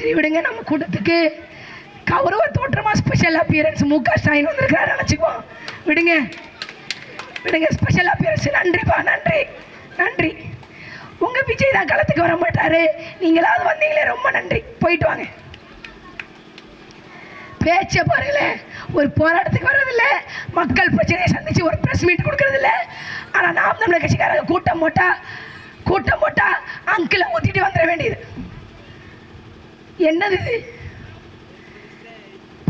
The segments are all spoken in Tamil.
சரி விடுங்க நம்ம கூட்டத்துக்கு கௌரவ தோற்றமாக ஸ்பெஷல் அப்பியரன்ஸ் மு க ஸ்டாலின் வந்திருக்கிறாரு. நினச்சிக்குவோம் விடுங்க. விடுங்க ஸ்பெஷல் அப்பியரன்ஸ் நன்றிப்பா நன்றி. நன்றி. உங்கள் விஜய் தான் களத்துக்கு வர மாட்டாரு. நீங்களாவது வந்தீங்களே ரொம்ப நன்றி. போயிட்டு வாங்க. பேச்சை பாருங்களேன் ஒரு போராட்டத்துக்கு வர்றதில்ல. மக்கள் பிரச்சனையை சந்திச்சு ஒரு ப்ரெஸ் மீட் கொடுக்கறதில்ல. ஆனால் நாம் தமிழர் கட்சிக்காரங்க கூட்டம் போட்டால் கூட்டம் போட்டால் அங்கிளை ஊற்றிட்டு வந்துட வேண்டியது. என்னது இது?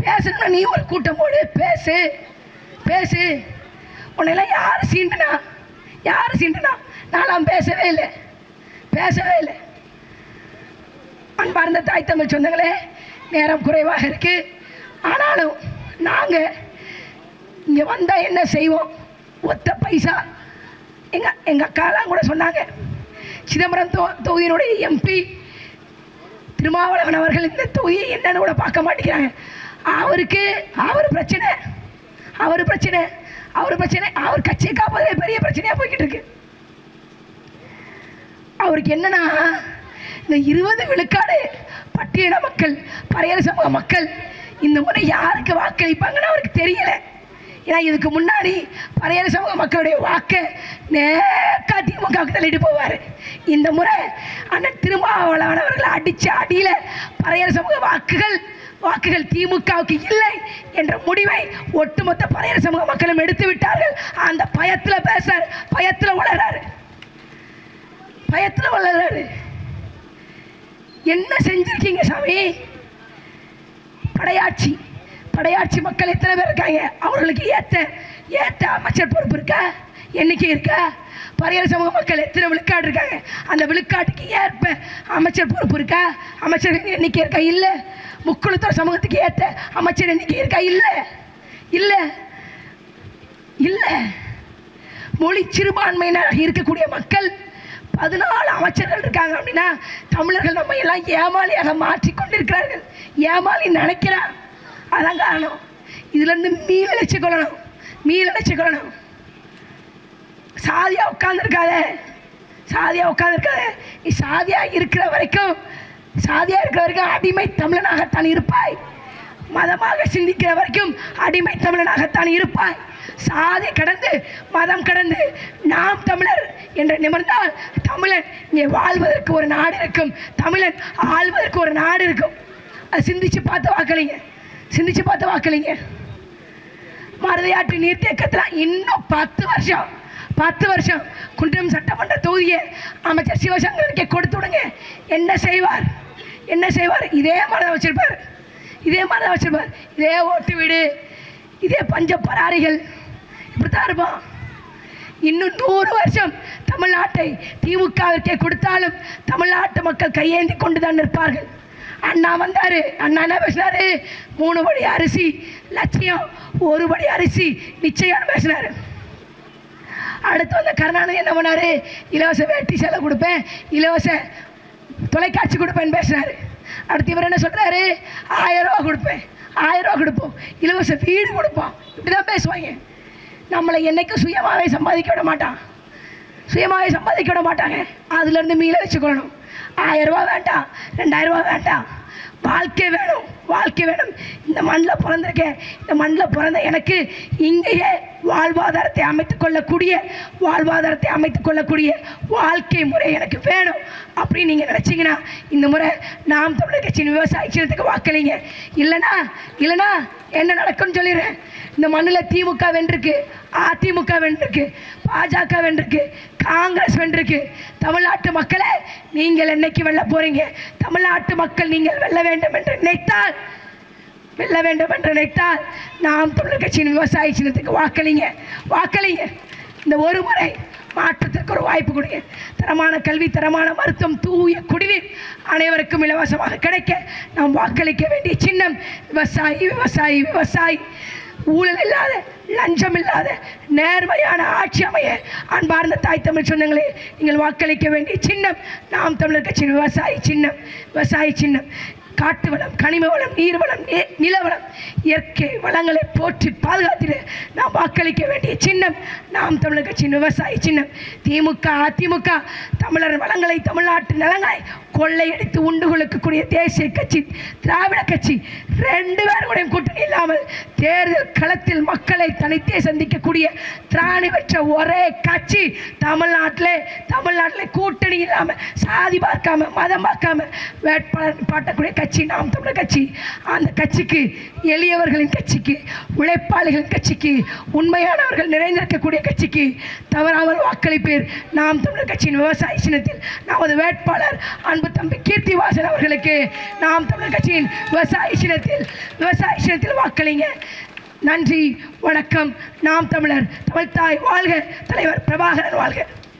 பேசணும்னா நீ ஒரு கூட்டம் போடு. பேசு. பேசு. உன்னெல்லாம் யார் சீண்டுனா? யார் சீண்டுனா? நான்லாம் பேசவே இல்லை. பேசவே இல்லை. அன்பார்ந்த தாய் தமிழ் சொந்தங்களே நேரம் குறைவாக இருக்கு. ஆனாலும் நாங்கள் இங்கே வந்தால் என்ன செய்வோம்? ஒத்த பைசா. எங்கள் எங்கள் அக்காலாம் கூட சொன்னாங்க. சிதம்பரம் தொ தொகுதியினுடைய எம்பி திருமாவளவன் அவர்கள் இந்த தொகுதியை என்னன்னு கூட பார்க்க மாட்டேங்கிறாங்க. அவருக்கு அவர் பிரச்சனை. அவர் பிரச்சனை. அவர் பிரச்சனை. அவர் கட்சியை காப்பதே பெரிய பிரச்சனையாக போய்கிட்டு இருக்கு. அவருக்கு என்னன்னா இந்த இருபது விழுக்காடு பட்டியல மக்கள் பறையர் சமூக மக்கள் இந்த முறை யாருக்கு வாக்களிப்பாங்கன்னு அவருக்கு தெரியலை. ஏன்னா இதுக்கு முன்னாடி பழைய சமூக மக்களுடைய வாக்கை நேக்கா திமுகவுக்கு தள்ளிட்டு போவார். இந்த முறை அண்ணன் திருமாவளவன் அவர்களை அடிச்ச அடியில் பழைய சமூக வாக்குகள் வாக்குகள் திமுகவுக்கு இல்லை என்ற முடிவை ஒட்டுமொத்த பழைய சமூக மக்களும் எடுத்து விட்டார்கள். அந்த பயத்தில் பேசுறாரு. பயத்தில் வளர்றாரு. பயத்தில் வளர்றாரு. என்ன செஞ்சிருக்கீங்க சாமி? படையாட்சி. படையாட்சி மக்கள் எத்தனை பேர் இருக்காங்க? அவர்களுக்கு ஏற்ற ஏற்ற அமைச்சர் பொறுப்பு இருக்கா? எண்ணிக்கை இருக்கா? பறையர் சமூக மக்கள் எத்தனை விழுக்காடு இருக்காங்க? அந்த விழுக்காட்டுக்கு ஏற்ப அமைச்சர் பொறுப்பு இருக்கா? அமைச்சர் எண்ணிக்கை இருக்கா? இல்லை. முக்குழுத்தோர் சமூகத்துக்கு ஏற்ற அமைச்சர் எண்ணிக்கை இருக்கா? இல்லை. இல்லை. இல்லை. மொழி சிறுபான்மையினராக இருக்கக்கூடிய மக்கள் பதினாலு அமைச்சர்கள் இருக்காங்க அப்படின்னா தமிழர்கள் நம்ம எல்லாம் ஏமாளியாக மாற்றி கொண்டிருக்கிறார்கள் ஏமாளி நினைக்கிறான் அதான் காரணம் இதுலேருந்து மீளழைச்சு கொள்ளணும். மீளழைச்சு கொள்ளணும். சாதியாக உட்காந்துருக்காத சாதியாக உட்காந்துருக்காத நீ சாதியாக இருக்கிற வரைக்கும் சாதியாக இருக்கிற வரைக்கும் அடிமை தமிழனாகத்தான் இருப்பாய். மதமாக சிந்திக்கிற வரைக்கும் அடிமை தமிழனாகத்தான் இருப்பாய். சாதி கடந்து மதம் கடந்து நாம் தமிழர் என்று நிமிர்ந்தால் தமிழன் இங்கே வாழ்வதற்கு ஒரு நாடு இருக்கும். தமிழன் ஆள்வதற்கு ஒரு நாடு இருக்கும். அது சிந்திச்சு பார்த்து வாக்களிங்க. சிந்திச்சு பார்த்து வாக்களிங்க மருதையாற்று நீர்த்தேக்கத்தில் இன்னும் பத்து வருஷம் பத்து வருஷம் குன்றம் சட்டமன்ற தொகுதியை அமைச்சர் சிவசங்கரனுக்கு கொடுத்து விடுங்க. என்ன செய்வார்? என்ன செய்வார்? இதே மாதிரி தான் வச்சிருப்பார். இதே மாதிரி தான் வச்சிருப்பார். இதே ஓட்டு வீடு இதே பஞ்ச பராரிகள். இப்படித்தான் இருப்பான் இன்னும் நூறு வருஷம் தமிழ்நாட்டை திமுகவிற்கே கொடுத்தாலும் தமிழ்நாட்டு மக்கள் கையேந்தி கொண்டு தான் நிற்பார்கள். அண்ணா வந்தார். அண்ணா என்ன பேசினாரு? மூணு படி அரிசி லட்சியம் ஒரு படி அரிசி நிச்சயம் பேசினாரு. அடுத்து வந்த கருணாநிதி என்ன பண்ணார்? இலவச வேட்டி சேலை கொடுப்பேன் இலவச தொலைக்காட்சி கொடுப்பேன்னு பேசினாரு. அடுத்து இவர் என்ன சொல்கிறாரு ஆயிரம் ரூபா கொடுப்பேன் ஆயிரம் ரூபா கொடுப்போம் இலவச வீடு கொடுப்போம். இப்படி தான் பேசுவாங்க. நம்மளை என்னைக்கும் சுயமாகவே சம்பாதிக்க விட மாட்டான். சுயமாகவே சம்பாதிக்க விட மாட்டாங்க. அதுலேருந்து மீள வச்சுக்கொள்ளணும். ஆயிரம் ரூபா வேண்டாம் ரெண்டாயிரம் ரூபா வேண்டாம். வாழ்க்கை வேணும் வாழ்க்கை வேணும். இந்த மண்ணில் பிறந்திருக்கேன் இந்த மண்ணில் பிறந்த எனக்கு இங்கேயே வாழ்வாதாரத்தை அமைத்து கொள்ளக்கூடிய வாழ்வாதாரத்தை அமைத்து கொள்ளக்கூடிய வாழ்க்கை முறை எனக்கு வேணும் அப்படின்னு நீங்கள் நினச்சிங்கன்னா இந்த முறை நாம் தமிழர் கட்சியின் விவசாய சின்னத்துக்கு வாக்களிங்க. இல்லைனா இல்லைனா என்ன நடக்கும்னு சொல்லிடுறேன். இந்த மண்ணில் திமுக வென்றிருக்கு அதிமுக வென்றிருக்கு. பாஜக வென்றிருக்கு காங்கிரஸ் வென்றிருக்கு. தமிழ்நாட்டு மக்களை நீங்கள் என்னைக்கு வெல்ல போறீங்க? தமிழ்நாட்டு மக்கள் நீங்கள் வெல்ல வேண்டும் என்று நினைத்தால் வெல்ல வேண்டும் என்று நினைத்தால் நாம் தமிழர் கட்சியின் விவசாய சின்னத்துக்கு வாக்களிங்க. வாக்களிங்க. இந்த ஒரு முறை மாற்றத்திற்கு ஒரு வாய்ப்பு கொடுங்க. தரமான கல்வி தரமான மருத்துவம் தூய குடிநீர் அனைவருக்கும் இலவசமாக கிடைக்க நாம் வாக்களிக்க வேண்டிய சின்னம் விவசாயி விவசாயி விவசாயி. ஊழல் இல்லாத லஞ்சம் இல்லாத நேர்மையான ஆட்சி அமைய அன்பார்ந்த தாய் தமிழ் சொந்தங்களே நீங்கள் வாக்களிக்க வேண்டிய சின்னம் நாம் தமிழர் கட்சி விவசாயி சின்னம் விவசாயி சின்னம். காட்டு வளம் கனிம வளம் நீர் வளம் நிலவளம் இயற்கை வளங்களை போற்றி பாதுகாத்திட நாம் வாக்களிக்க வேண்டிய சின்னம் நாம் தமிழர் கட்சியின் விவசாய சின்னம். திமுக அதிமுக தமிழர் வளங்களை தமிழ்நாட்டு நலங்களை கொள்ளையடித்து உண்டு கொள்ளக்கூடிய தேசிய கட்சி திராவிட கட்சி ரெண்டு பேருடைய கூட்டணி இல்லாமல் தேர்தல் களத்தில் மக்களை தனித்தே சந்திக்கக்கூடிய திராணி பெற்ற ஒரே கட்சி தமிழ்நாட்டிலே. தமிழ்நாட்டிலே கூட்டணி இல்லாமல் சாதி பார்க்காம மதம் பார்க்காம வேட்பாளர் பாட்டக்கூடிய கட்சி நாம் தமிழர் கட்சி. அந்த கட்சிக்கு எளியவர்களின் கட்சிக்கு உழைப்பாளிகளின் கட்சிக்கு உண்மையானவர்கள் நிறைந்திருக்கக்கூடிய கட்சிக்கு தவறாமல் வாக்களிப்பேர். நாம் தமிழர் கட்சியின் விவசாய சின்னத்தில் நமது வேட்பாளர் அன்பு தம்பி கீர்த்திவாசன் அவர்களுக்கு நாம் தமிழர் கட்சியின் விவசாய சினத்தில் விவசாய சினத்தில் வாக்களிங்க. நன்றி வணக்கம். நாம் தமிழர் தமிழ்தாய் வாழ்க தலைவர் பிரபாகரன் வாழ்க.